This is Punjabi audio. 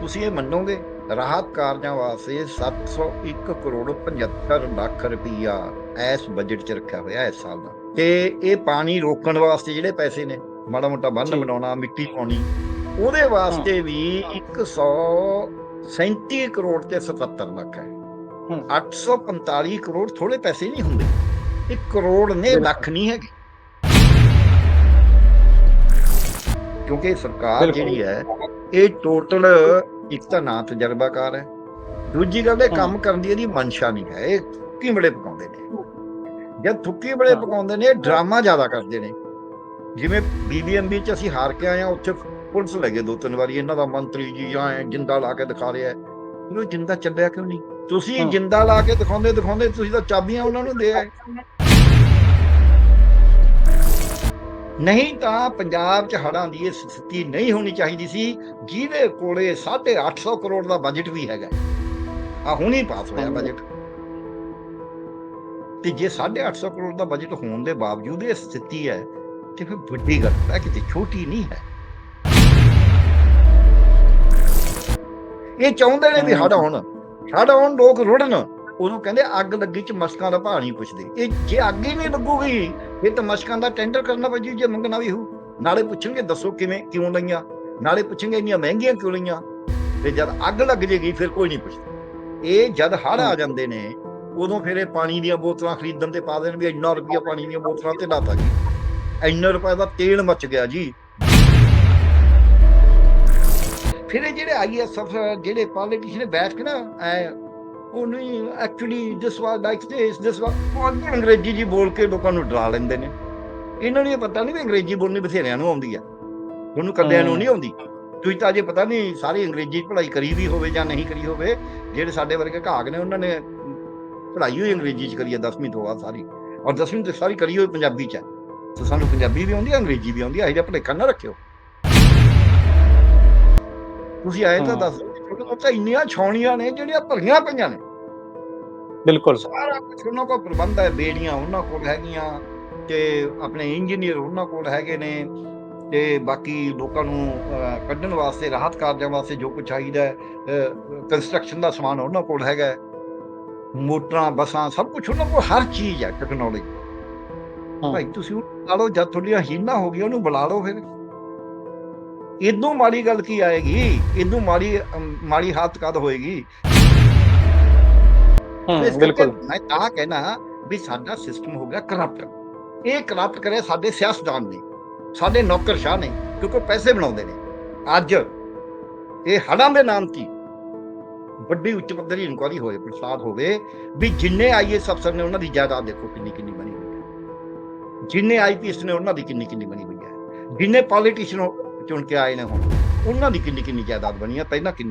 ਤੁਸੀਂ ਇਹ ਮੰਨੋਗੇ ਰਾਹਤ ਕਾਰਜਾਂ ਵਾਸਤੇ 701 ਕਰੋੜ 75 ਲੱਖ ਰੁਪਈਆ ਇਸ ਬਜਟ 'ਚ ਰੱਖਿਆ ਹੋਇਆ ਇਸ ਸਾਲ ਦਾ ਤੇ ਇਹ ਪਾਣੀ ਰੋਕਣ ਵਾਸਤੇ ਜਿਹੜੇ ਪੈਸੇ ਨੇ ਮਾੜਾ ਮੋਟਾ ਬੰਨ। ਬਣਾਉਣਾ ਮਿੱਟੀ ਪਾਉਣੀ ਉਹਦੇ ਵਾਸਤੇ ਵੀ 137 ਕਰੋੜ ਤੇ 77 ਲੱਖ ਹੈ ਹੂੰ। 845 ਕਰੋੜ ਥੋੜੇ ਪੈਸੇ ਨਹੀਂ ਹੁੰਦੇ 1 ਕਰੋੜ ਨੇ। ਲੱਖ ਨਹੀਂ ਹੈਗੇ ਕਿਉਂਕਿ ਸਰਕਾਰ। ਜਿਹੜੀ ਹੈ ਇਹ ਟੋਟਲ ਇੱਕ ਤਾਂ ਨਾ ਤਜਰਬਾਕਾਰ ਹੈ। ਦੂਜੀ ਗੱਲ ਇਹ। ਕੰਮ ਕਰਨ ਦੀ ਇਹਦੀ ਮਨਸ਼ਾ ਨਹੀਂ ਹੈ। ਇਹ ਥੁੱਕੀ ਬੜੇ ਪਕਾਉਂਦੇ ਨੇ। ਜਦ ਥੁੱਕੀ ਬੜੇ। ਪਕਾਉਂਦੇ ਨੇ ਡਰਾਮਾ ਜ਼ਿਆਦਾ ਕਰਦੇ ਨੇ। ਜਿਵੇਂ ਬੀਬੀਐਮਬੀ ਚ ਅਸੀਂ ਹਾਰ ਕੇ ਆਏ ਆ ਉੱਥੇ ਪੁਲਿਸ ਲੈ ਗਏ ਦੋ ਤਿੰਨ ਵਾਰੀ। ਇਹਨਾਂ ਦਾ ਮੰਤਰੀ ਜੀ ਆ ਐਂ ਜਿੰਦਾ ਲਾ ਕੇ ਦਿਖਾ ਰਿਹਾ ਉਹ ਜਿੰਦਾ ਚੱਲਿਆ ਕਿਉਂ ਨਹੀਂ? ਤੁਸੀਂ। ਜਿੰਦਾ ਲਾ ਕੇ ਦਿਖਾਉਂਦੇ ਦਿਖਾਉਂਦੇ ਤੁਸੀਂ ਤਾਂ ਚਾਬੀਆਂ ਉਹਨਾਂ ਨੂੰ ਦੇ ਆਏ। ਨਹੀਂ ਤਾਂ ਪੰਜਾਬ 'ਚ ਹੜ੍ਹਾਂ ਦੀ ਇਹ ਸਥਿਤੀ ਨਹੀਂ ਹੋਣੀ ਚਾਹੀਦੀ ਸੀ ਜਿਹਦੇ ਕੋਲੇ 850 ਕਰੋੜ ਦਾ ਬਜਟ ਵੀ ਹੈਗਾ। ਆ ਹੁਣੀ ਪਾਸ ਹੋਇਆ। ਬਜਟ ਤੇ ਜੇ 850 ਕਰੋੜ ਦਾ ਬਜਟ ਹੋਣ ਦੇ ਬਾਵਜੂਦ ਇਹ ਸਥਿਤੀ ਹੈ ਤੇ ਫਿਰ ਵੱਡੀ ਗੱਲ ਹੈ ਕਿਤੇ ਛੋਟੀ ਨਹੀਂ ਹੈ। ਇਹ ਚਾਹੁੰਦੇ ਨੇ ਵੀ ਹੜ੍ਹ ਆਉਣ। ਹੜ੍ਹ ਆਉਣ ਲੋਕ ਰੁੜਨ। ਉਹਨੂੰ ਕਹਿੰਦੇ ਅੱਗ ਲੱਗੀ ਚ ਮਸਕਾਂ ਦਾ ਭਾਅ ਨਹੀਂ ਪੁੱਛਦੇ। ਇਹ ਜੇ ਅੱਗ ਹੀ ਨਹੀਂ ਲੱਗੂਗੀ ਫਿਰ ਤਾਂ ਮਸ਼ਕਾਂ ਦਾ ਟੈਂਡਰ ਕਰਨਾ ਪਊ ਜੇ ਮੰਗਣਾ ਵੀ ਹੋ ਨਾਲੇ ਪੁੱਛਣਗੇ ਦੱਸੋ ਕਿਵੇਂ ਕਿਉਂ ਲਈਆਂ? ਨਾਲੇ ਪੁੱਛਣਗੇ ਇੰਨੀਆਂ ਮਹਿੰਗੀਆਂ ਕਿਉਂ ਲਈਆਂ? ਤੇ ਜਦ ਅੱਗ ਲੱਗ ਜੇਗੀ ਫਿਰ ਕੋਈ ਨਹੀਂ ਪੁੱਛਦਾ। ਇਹ ਜਦ ਹੜ੍ਹ ਆ ਜਾਂਦੇ ਨੇ ਉਦੋਂ ਫਿਰ ਇਹ ਪਾਣੀ ਦੀਆਂ ਬੋਤਲਾਂ ਖਰੀਦਣ ਤੇ ਪਾ ਦੇਣ ਵੀ ਇੰਨਾ ਰੁਪਈਆ ਪਾਣੀ ਦੀਆਂ ਬੋਤਲਾਂ ਤੇ ਲਾਤਾ ਜੀ। ਇੰਨਾ ਰੁਪਏ ਦਾ ਤੇਲ ਮੱਚ ਗਿਆ ਜੀ। ਫਿਰ ਇਹ ਜਿਹੜੇ ਆਈਐਸ ਅਫਸਰ ਜਿਹੜੇ ਪੋਲੀਟੀਸ਼ੀਅਨ ਬੈਠ ਕੇ ਨਾ ਐ ਉਹ ਨਹੀਂ actually this was like this ਦਿਸ ਵਾਸ ਅੰਗਰੇਜ਼ੀ ਜੀ ਬੋਲ ਕੇ ਲੋਕਾਂ ਨੂੰ ਡਰਾ ਲੈਂਦੇ ਨੇ। ਇਹਨਾਂ ਨੂੰ ਇਹ ਪਤਾ ਨਹੀਂ ਵੀ ਅੰਗਰੇਜ਼ੀ ਬੋਲਣੀ ਬਥੇਰਿਆਂ ਨੂੰ ਆਉਂਦੀ ਆ। ਉਹਨੂੰ ਕੱਲਿਆਂ ਨੂੰ ਨਹੀਂ ਆਉਂਦੀ। ਤੁਸੀਂ ਤਾਂ ਅਜੇ ਪਤਾ ਨਹੀਂ ਸਾਰੀ ਅੰਗਰੇਜ਼ੀ ਪੜ੍ਹਾਈ ਕਰੀ ਵੀ ਹੋਵੇ ਜਾਂ ਨਹੀਂ ਕਰੀ ਹੋਵੇ ਜਿਹੜੇ ਸਾਡੇ ਵਰਗੇ ਘਾਗ ਨੇ ਉਹਨਾਂ ਨੇ ਪੜ੍ਹਾਈ ਹੋਈ ਅੰਗਰੇਜ਼ੀ ਚ ਕਰੀ ਆ 10ਵੀਂ ਤੋਂ ਬਾਅਦ ਸਾਰੀ। ਔਰ 10ਵੀਂ ਤੋਂ ਸਾਰੀ ਕਰੀ ਹੋਈ ਪੰਜਾਬੀ ਚ। ਤੇ ਸਾਨੂੰ ਪੰਜਾਬੀ ਵੀ ਆਉਂਦੀ ਅੰਗਰੇਜ਼ੀ ਵੀ ਆਉਂਦੀ ਹੈ ਇਹ ਜਿਹਾ ਭੁਲੇਖਾ ਨਾ ਰੱਖਿਓ। ਤੁਸੀਂ ਆਏ ਤਾਂ। ਦੱਸ ਤਾਂ ਇੰਨੀਆਂ ਛਾਉਣੀਆਂ ਨੇ ਜਿਹੜੀਆਂ ਭਰੀਆਂ ਪਈਆਂ ਨੇ ਬਿਲਕੁਲ ਸਾਰਾ ਕੁਝ ਉਹਨਾਂ ਕੋਲ ਪ੍ਰਬੰਧ ਹੈ ਬੇੜੀਆਂ ਉਹਨਾਂ ਕੋਲ ਹੈਗੀਆਂ ਤੇ ਆਪਣੇ ਇੰਜੀਨੀਅਰ ਉਹਨਾਂ ਕੋਲ ਹੈਗੇ ਨੇ ਤੇ ਬਾਕੀ ਲੋਕਾਂ ਨੂੰ ਕੱਢਣ ਵਾਸਤੇ ਰਾਹਤ ਕਾਰਜਾਂ ਵਾਸਤੇ ਜੋ ਕੁਝ ਚਾਹੀਦਾ ਹੈ ਕੰਸਟਰਕਸ਼ਨ ਦਾ ਸਮਾਨ ਉਹਨਾਂ ਕੋਲ ਹੈਗਾ। ਮੋਟਰਾਂ ਬੱਸਾਂ ਸਭ ਕੁਝ ਉਹਨਾਂ ਕੋਲ ਹਰ ਚੀਜ਼ ਹੈ ਟੈਕਨੋਲੋਜੀ। ਭਾਈ ਤੁਸੀਂ ਉਹ ਬੁਲਾ ਲਓ ਜਦ ਤੁਹਾਡੀਆਂ ਹੀਨਾ ਹੋ ਗਈਆਂ ਉਹਨੂੰ ਬੁਲਾ ਲਓ ਫਿਰ ਇਦੋਂ ਮਾੜੀ ਗੱਲ ਕੀ ਆਏਗੀ? ਇਦੋਂ ਮਾੜੀ ਮਾੜੀ ਹਾਲਤ ਕਦ ਹੋਏਗੀ? ਹੂੰ ਬਿਲਕੁਲ। ਮੈਂ ਤਾਂ ਕਹਿਣਾ ਵੀ ਸਾਡਾ ਸਿਸਟਮ ਹੋ ਗਿਆ ਕਰਪਟ ਇਹ ਕਰਪਟ ਕਰੇ ਸਾਡੇ ਸਿਆਸਤਦਾਨ ਨੇ ਸਾਡੇ ਨੌਕਰਸ਼ਾਹ ਨੇ ਕਿਉਂਕਿ ਪੈਸੇ ਬਣਾਉਂਦੇ ਨੇ। ਅੱਜ ਇਹ ਹੜਾਂ ਦੇ ਨਾਮ ਤੇ ਵੱਡੀ ਉੱਚ ਪੱਧਰੀ ਇਨਕੁਆਰੀ ਹੋਏ ਪ੍ਰਸਾਦ ਹੋਵੇ ਵੀ ਜਿੰਨੇ ਆਈਐਸ ਅਫਸਰ ਨੇ ਉਹਨਾਂ ਦੀ ਜਾਇਦਾਦ ਦੇਖੋ ਕਿੰਨੀ ਕਿੰਨੀ ਬਣੀ ਹੋਈ ਹੈ। ਜਿੰਨੇ ਆਈਪੀਐਸ ਨੇ ਉਹਨਾਂ ਦੀ ਕਿੰਨੀ ਕਿੰਨੀ ਬਣੀ ਹੋਈ ਹੈ। ਜਿੰਨੇ ਪੋਲੀਟੀਸ਼ੀਅਨ ਚੁਣ ਕੇ ਆਏ ਨੇ ਹੁਣ। ਉਹਨਾਂ ਦੀ ਕਿੰਨੀ ਕਿੰਨੀ ਜਾਇਦਾਦ ਬਣੀ ਹੈ ਪਹਿਲਾਂ ਕਿੰਨੀ